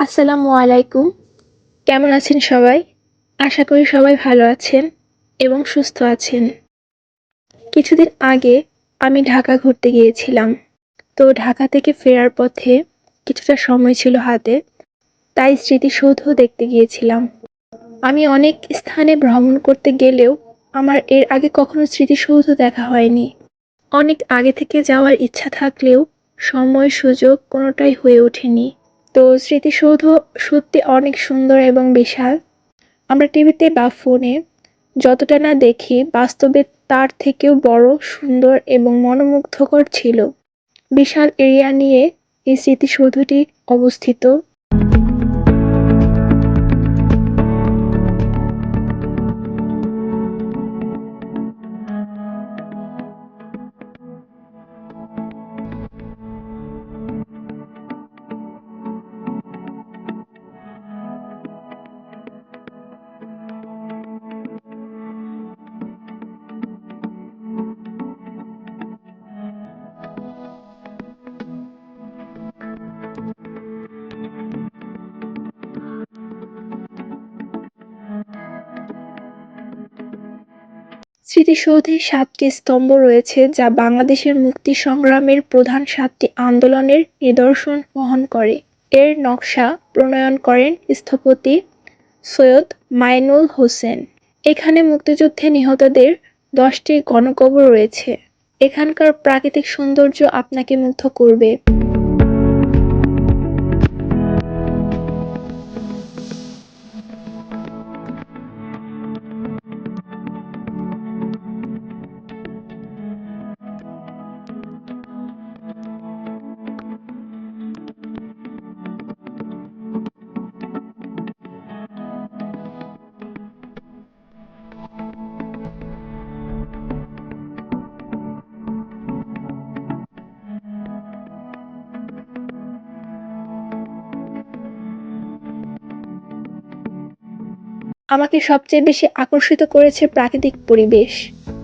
আসসালামু আলাইকুম। কেমন আছেন সবাই? আশা করি সবাই ভালো আছেন এবং সুস্থ আছেন। কিছুদিন আগে আমি ঢাকা ঘুরতে গিয়েছিলাম। তো ঢাকা থেকে ফেরার পথে কিছুটা সময় ছিল হাতে, তাই স্মৃতিসৌধ দেখতে গিয়েছিলাম। আমি অনেক স্থানে ভ্রমণ করতে গেলেও আমার এর আগে কখনো স্মৃতিসৌধ দেখা হয়নি। অনেক আগে থেকে যাওয়ার ইচ্ছা থাকলেও সময়, সুযোগ কোনোটাই হয়ে ওঠেনি। তো স্মৃতিসৌধ সত্যি অনেক সুন্দর এবং বিশাল। আমরা টিভিতে বা ফোনে যতটা না দেখি, বাস্তবে তার থেকেও বড়, সুন্দর এবং মনোমুগ্ধকর ছিল। বিশাল এরিয়া নিয়ে এই স্মৃতিসৌধটি অবস্থিত। স্মৃতিসৌধে সাতটি স্তম্ভ রয়েছে যা বাংলাদেশের মুক্তি সংগ্রামের প্রধান সাতটি আন্দোলনের নিদর্শন বহন করে। এর নকশা প্রণয়ন করেন স্থপতি সৈয়দ মাইনুল হোসেন। এখানে মুক্তিযুদ্ধে নিহতদের দশটি গণকবর রয়েছে। এখানকার প্রাকৃতিক সৌন্দর্য আপনাকে মুগ্ধ করবে। আমাকে সবচেয়ে বেশি আকর্ষিত করেছে প্রাকৃতিক পরিবেশ,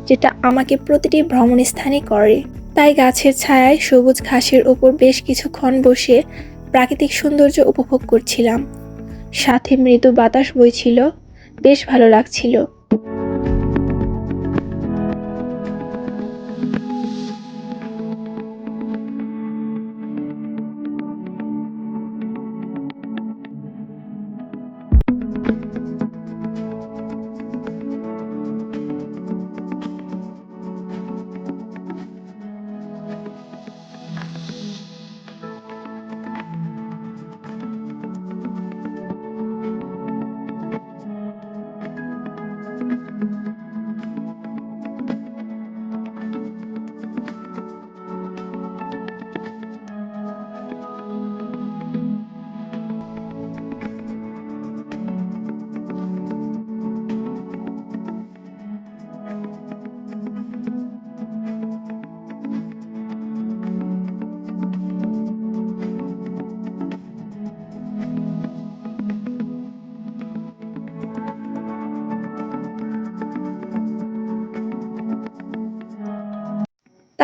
যেটা আমাকে প্রতিটি ভ্রমণ স্থানে করে। তাই গাছের ছায়ায় সবুজ ঘাসের ওপর বেশ কিছুক্ষণ বসে প্রাকৃতিক সৌন্দর্য উপভোগ করছিলাম। সাথে মৃদু বাতাস বইছিল, বেশ ভালো লাগছিল।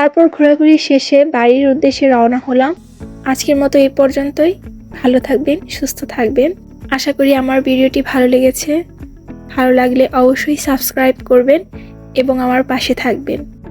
তারপর ঘোরাঘুরি শেষে বাড়ির উদ্দেশ্যে রওনা হলাম। আজকের মতো এই পর্যন্তই। ভালো থাকবেন, সুস্থ থাকবেন। আশা করি আমার ভিডিওটি ভালো লেগেছে। ভালো লাগলে অবশ্যই সাবস্ক্রাইব করবেন এবং আমার পাশে থাকবেন।